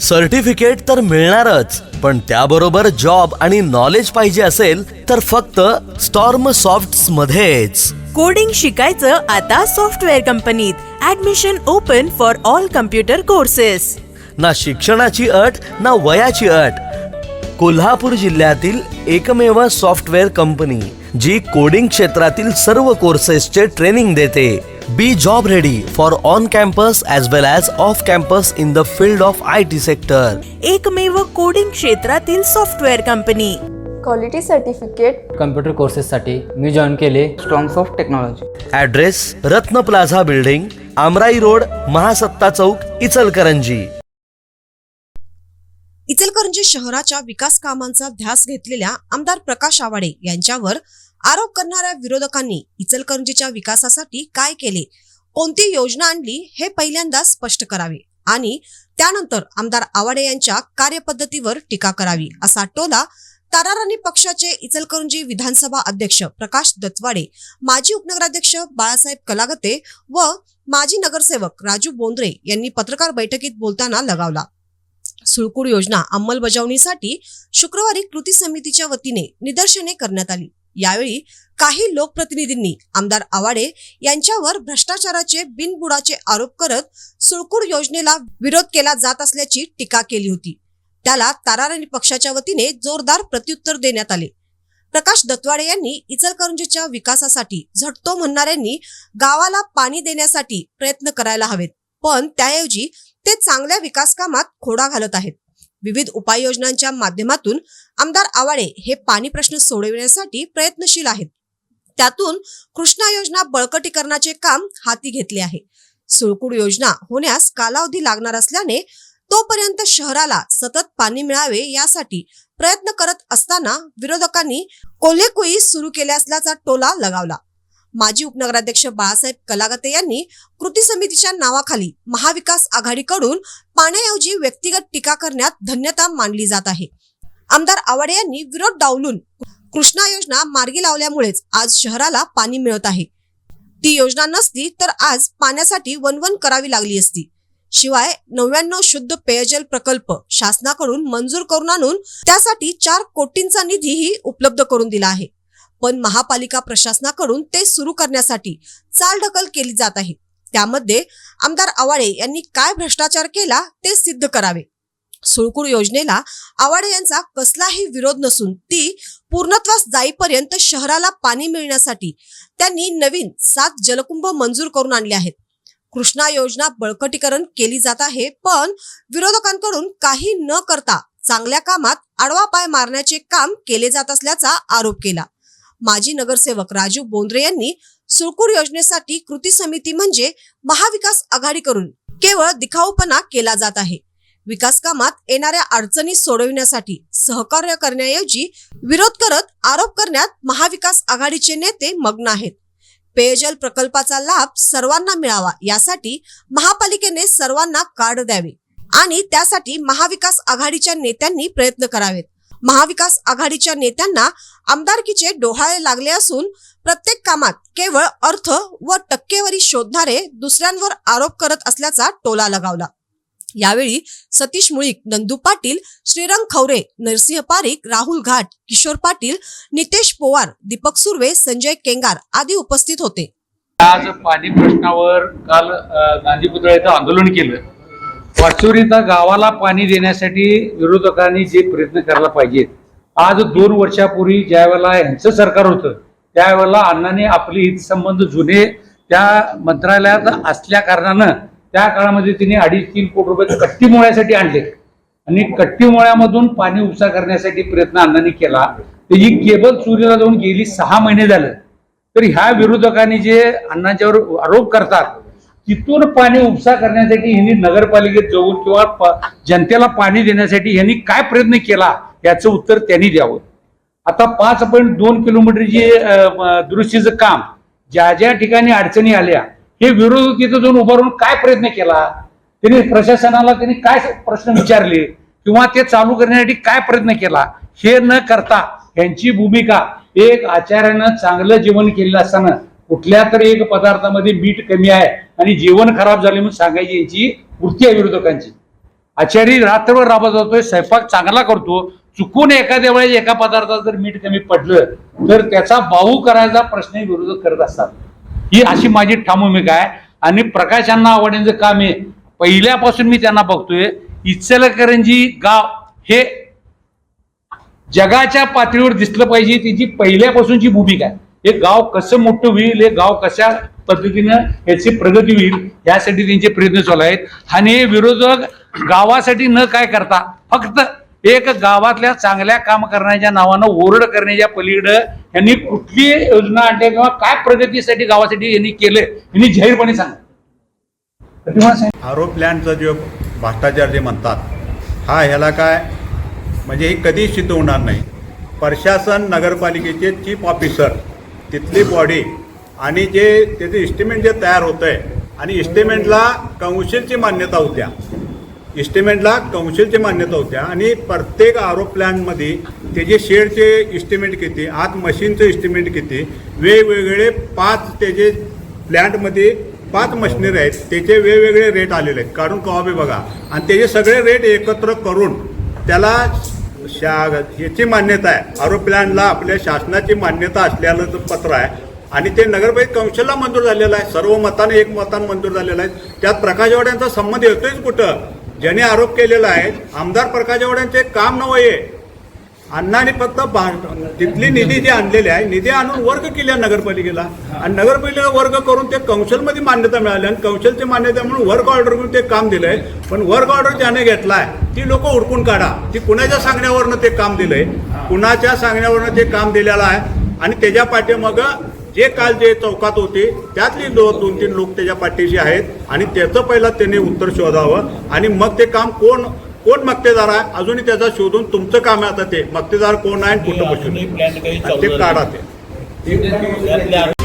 Certificate तर मिळणारच पण त्याबरोबर जॉब आणि नॉलेज पाहिजे असेल तर फक्त स्टॉर्म सॉफ्ट मध्येच. कोडिंग शिकायचं आता सॉफ्टवेअर कंपनीत admission open for all computer courses ना शिक्षणाची अट ना वयाची अट. कोल्हापूर जिल्ह्यातील एकमेव सॉफ्टवेअर कंपनी जी कोडिंग क्षेत्रातील सर्व कोर्सेसचे ट्रेनिंग देते. Be job ready for on campus as well as off campus in the field of I T sector एकमेव कोडिंग क्षेत्रातील software company quality certificate computer कोर्सेससाठी मी जॉईन केले. Strongs of technology address Ratna plaza building Amrai road Mahasatta Chowk Ichalkaranji Ichalkaranji शहराच्या विकास कामांचा ध्यास घेतलेल्या आमदार प्रकाश आवाडे यांच्यावर आरोप करणाऱ्या विरोधकांनी इचलकरंजीच्या विकासासाठी काय केले? कोणती योजना आणली? हे पहिल्यांदा स्पष्ट करावे. आणि त्यानंतर आमदार आवाडे यांच्या कार्यपद्धतीवर टीका करावी असा टोला ताराराणी पक्षाचे इचलकरंजी विधानसभा अध्यक्ष प्रकाश दत्तवाडे माजी उपनगराध्यक्ष बाळासाहेब कलागते व माजी नगरसेवक राजू बोंद्रे यांनी पत्रकार बैठकीत बोलताना लगावला. सुळकूड योजना अंमलबजावणीसाठी शुक्रवारी कृती समितीच्या वतीने निदर्शने करण्यात आली. यावेळी काही लोकप्रतिनिधींनी आमदार आवाडे यांच्यावर भ्रष्टाचाराचे बिनबुडाचे आरोप करत सुळकूड योजनेला विरोध केला जात असल्याची टीका केली होती. त्याला ताराराणी पक्षाच्या वतीने जोरदार प्रत्युत्तर देण्यात आले. प्रकाश दत्वाडे यांनी इचलकरंजीच्या विकासासाठी झटतो म्हणणाऱ्यांनी गावाला पाणी देण्यासाठी प्रयत्न करायला हवेत पण त्याऐवजी ते चांगल्या विकास कामात खोडा घालत आहेत. विविध उपाययोजनांच्या माध्यमातून आमदार आवाडे हे पाणी प्रश्न सोडविण्यासाठी प्रयत्नशील आहेत. त्यातून कृष्णा योजना बळकटीकरणाचे काम हाती घेतले आहे. सुळकूड योजना होण्यास कालावधी लागणार असल्याने तोपर्यंत शहराला सतत पाणी मिळावे यासाठी प्रयत्न करत असताना विरोधकांनी कोल्हेकुई सुरू केले असल्याचा टोला लगावला. माजी उपनगराध्यक्ष बाळासाहेब कलागते यांनी कृती समितीच्या नावाखाली महाविकास आघाडीकडून पाण्याऐवजी व्यक्तिगत टीका करण्यात धन्यता मानली जात आहे. आमदार आवाडे यांनी विरोध डावलून कृष्णा योजना मार्गी लावल्यामुळेच आज शहराला पाणी मिळत आहे. ती योजना नसती तर आज पाण्यासाठी वनवन करावी लागली असती. शिवाय नव्याण्णव शुद्ध पेयजल प्रकल्प शासनाकडून मंजूर करून आणून त्यासाठी चार कोटींचा निधीही उपलब्ध करून दिला आहे. पण महापालिका प्रशासनाकडून ते सुरू करण्यासाठी चालढकल केली जात आहे. त्यामध्ये आमदार आवाळे यांनी काय भ्रष्टाचार केला ते सिद्ध करावे. सुळकूर योजनेला आवाडे यांचा कसलाही विरोध नसून ती पूर्णत्वास जाईपर्यंत शहराला पाणी मिळण्यासाठी त्यांनी नवीन सात जलकुंभ मंजूर करून आणले आहेत. कृष्णा योजना बळकटीकरण केली जात आहे पण विरोधकांकडून काही न करता चांगल्या कामात आडवा पाय मारण्याचे काम केले जात असल्याचा आरोप केला. माजी नगरसेवक राजू बोंद्रे यांनी सुळकूर योजनेसाठी कृती समिती म्हणजे महाविकास आघाडीकडून केवळ दिखाऊपणा केला जात आहे. विकास कामात येणाऱ्या अडचणी सोडविण्यासाठी सहकार्य करण्याऐवजी विरोध करत आरोप करण्यात महाविकास आघाडीचे नेते मग्न आहेत. पेयजल प्रकल्पाचा लाभ सर्वांना मिळावा यासाठी महापालिकेने सर्वांना कार्ड द्यावे आणि त्यासाठी महाविकास आघाडीच्या नेत्यांनी प्रयत्न करावेत. महाविकास आघाडीच्या नेत्यांना आमदारकीचे डोहाळे लागले असून प्रत्येक कामात केवळ अर्थ व टक्केवारी शोधणारे दुसऱ्यांवर आरोप करत असल्याचा टोला लगावला. यावेळी सतीश मुळीक नंदू पाटील श्रीरंग खवरे नरसिंह पारिक राहुल घाट किशोर पाटील नितेश पोवार दीपक सुर्वे संजय केंगार आदी उपस्थित होते. आज पाणी प्रश्नावर काल गांधी पुतळ्याचं आंदोलन केलं. वाचुरीता गावाला पाणी देण्यासाठी विरोधकांनी जे प्रयत्न करायला पाहिजेत आज दोन वर्षापूर्वी ज्या वेळेला यांचं सरकार होतं त्यावेळेला अण्णाने आपले हितसंबंध जुने त्या मंत्रालयात असल्या कारणानं त्या काळामध्ये तिने अडीच तीन कोटी रुपये कट्टीमोळ्यासाठी आणले. आणि कट्टीमोळ्यामधून पाणी उपसा करण्यासाठी प्रयत्न अण्णांनी केला. तर ही केबल चोरीला जाऊन गेली सहा महिने झालं. तर ह्या विरोधकांनी जे अण्णांच्यावर आरोप करतात तिथून पाणी उपसा करण्यासाठी ह्यांनी नगरपालिकेत जाऊन किंवा जनतेला पाणी देण्यासाठी ह्यांनी काय प्रयत्न केला याचं उत्तर त्यांनी द्यावं. आता पाच पॉईंट दोन किलोमीटरची अं, दुरुस्तीचं काम ज्या ज्या ठिकाणी अडचणी आल्या हे विरोधक तिथं जाऊन उभारून काय प्रयत्न केला? त्यांनी प्रशासनाला त्यांनी काय प्रश्न विचारले? किंवा ते चालू करण्यासाठी काय प्रयत्न केला? हे न करता यांची भूमिका एक आचार्यानं चांगलं जेवण केलेलं असताना कुठल्या तरी एक पदार्थामध्ये मीठ कमी आहे आणि जेवण खराब झाले म्हणून सांगायची यांची वृत्ती आहे विरोधकांची. आचारी रात्रभर राबत जातोय स्वयंपाक चांगला करतो. चुकून एखाद्या वेळेस एका पदार्थात जर मीठ कमी पडलं तर त्याचा बाहू करायचा प्रश्न विरोधक करत असतात. ही अशी माझी ठाम भूमिका आहे. आणि प्रकाशांना आवडण्याचं काम आहे. पहिल्यापासून मी त्यांना बघतोय. इचलकरंजी गाव हे जगाच्या पातळीवर दिसलं पाहिजे. त्याची पहिल्यापासूनची भूमिका आहे. हे गाव कसं मोठं होईल हे गाव कशा पद्धतीनं याची प्रगती होईल यासाठी त्यांचे प्रयत्न चालू आहेत. आणि हे विरोधक गावासाठी न काय करता फक्त एक गावातल्या चांगल्या काम करण्याच्या नावानं ओरड करण्याच्या पलीकडं यांनी कुठली योजना आणली किंवा काय प्रगतीसाठी गावासाठी यांनी केले यांनी जाहीरपणे सांगा आरो तुम्हाला सांग- आरोप भ्रष्टाचार जे म्हणतात हा ह्याला काय? म्हणजे हे कधीच सिद्ध होणार नाही. प्रशासन नगरपालिकेचे चीफ ऑफिसर तिथली बॉडी आणि जे त्याचे इस्टिमेंट जे तयार होतं आहे आणि इस्टिमेंटला कौन्सिलची मान्यता होत्या इस्टिमेंटला कौन्सिलची मान्यता होत्या आणि प्रत्येक आरोप प्लॅनमध्ये त्याचे शेडचे इस्टिमेट किती आत मशीनचं इस्टिमेट किती वेगवेगळे पाच त्याचे प्लॅन्टमध्ये पाच मशिनरी आहेत त्याचे वेगवेगळे रेट आलेले आहेत. काढून कवा बघा. आणि त्याचे सगळे रेट एकत्र करून त्याला शा याची मान्यता आहे. आरोप प्लॅनला आपल्या शासनाची मान्यता असलेलं पत्र आहे आणि ते नगरपालिका कौन्सिलला मंजूर झालेलं आहे. सर्व मताने एक मतानं मंजूर झालेलं आहे. त्यात प्रकाशवाड्यांचा संबंध येतोयच कुठं? ज्याने आरोप केलेला आहे आमदार प्रकाश जावड्यांचे काम नवये अण्णाने फक्त तिथली निधी जी आणलेली आहे निधी आणून वर्ग केल्या नगरपालिकेला. आणि नगरपालिकेला वर्ग करून ते कौन्सिलमध्ये मान्यता मिळाली आणि कौन्सिलची मान्यता म्हणून वर्क ऑर्डर करून ते काम दिलंय. पण वर्क ऑर्डर ज्याने घेतलाय ती लोक उडकून काढा. ती कुणाच्या सांगण्यावरनं ते काम दिलंय? कुणाच्या सांगण्यावरनं ते काम दिलेलं आहे? आणि त्याच्या पाठीमाग जे काल जे चौकात होते त्यातली दो दोन तीन लोक त्याच्या पाठीशी आहेत आणि त्याचं पहिला त्यांनी उत्तर शोधावं. आणि मग ते काम कोण कोण मक्तेदार आहे? अजूनही त्याचा शोधून तुमचं काम आहे आता ते. मक्तेदार कोण आहे आणि कुठं बसून ते काढा ते.